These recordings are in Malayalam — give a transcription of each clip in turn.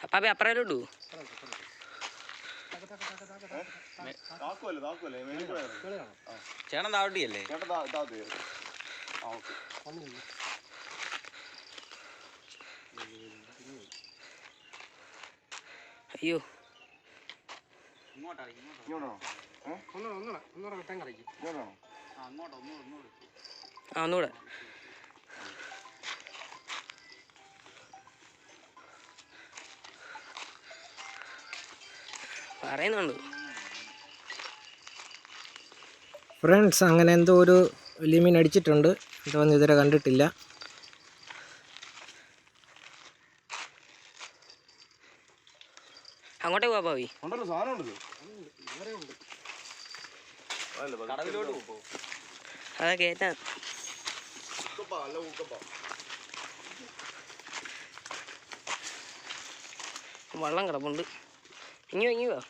അപ്പാപ്പ അപ്പറേലും ഇടൂ താക്കുമല്ലേ താക്കുമല്ലേ മേളിൽ കൂടെ ഇറങ്ങ്. ചേട്ടൻ താവട്ടിയല്ലേ? അയ്യോ. ഇങ്ങോട്ടാണോ കളിക്കും. ഇങ്ങോട്ടാണോ ആ അങ്ങോട്ടോ പറയുന്നുണ്ട്. ഫ്രണ്ട്സ് അങ്ങനെ എന്തോ ഒരു വലിയ മീൻ അടിച്ചിട്ടുണ്ട്. എന്തോന്ന് ഇതുവരെ കണ്ടിട്ടില്ല. അങ്ങോട്ടേ പോവാ ഭാവി. അതാ കേറ്റാ. വെള്ളം കിടപ്പുണ്ട്. ഇനി you. വാ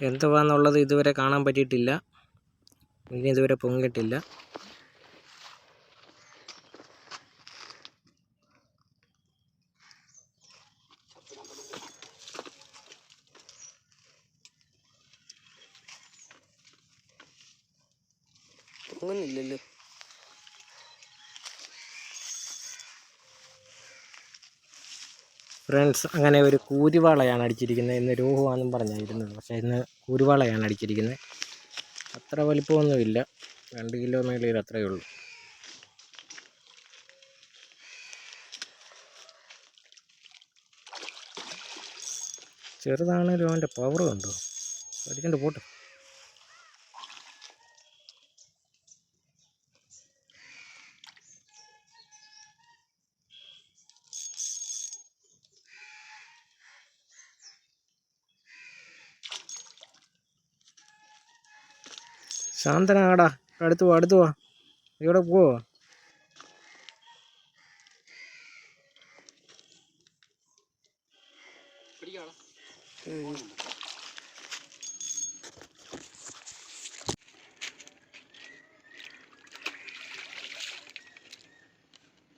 എന്തുവാന്നുള്ളത് ഇതുവരെ കാണാൻ പറ്റിയിട്ടില്ല. മീൻ ഇതുവരെ പൊങ്ങിയിട്ടില്ല. പൊങ്ങുന്നില്ലല്ലോ. ഫ്രണ്ട്സ് അങ്ങനെ ഒരു കൂരിവാളയാണ് അടിച്ചിരിക്കുന്നത് ഇന്ന് രോഹുവാന്നും പറഞ്ഞായിരുന്നത് പക്ഷേ ഇന്ന് കൂരിവാളയാണ് അടിച്ചിരിക്കുന്നത്. അത്ര വലിപ്പമൊന്നുമില്ല. രണ്ട് കിലോ മേളിൽ അത്രയേ ഉള്ളൂ. ചെറുതാണേലും അവന്റെ പവർ ഉണ്ടോ? അടിക്കണ്ട് പോട്ടെ. ശാന്തനാടാ. അടുത്ത് പോ അടുത്ത് പോ. ഇവിടെ പോവോ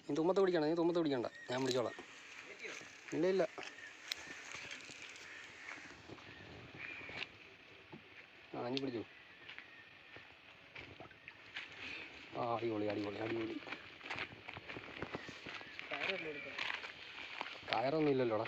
നീ തുമ്പത്ത് പിടിക്കണ്ട നീ തുമ്പത്ത് പിടിക്കണ്ട. ഞാൻ പിടിച്ചോളാം. ഇല്ല ഇല്ല. ആ നീ പിടിച്ചു. ആ അടിപൊളി അടിപൊളി അടിപൊളി. കയറൊന്നും ഇല്ലല്ലോടാ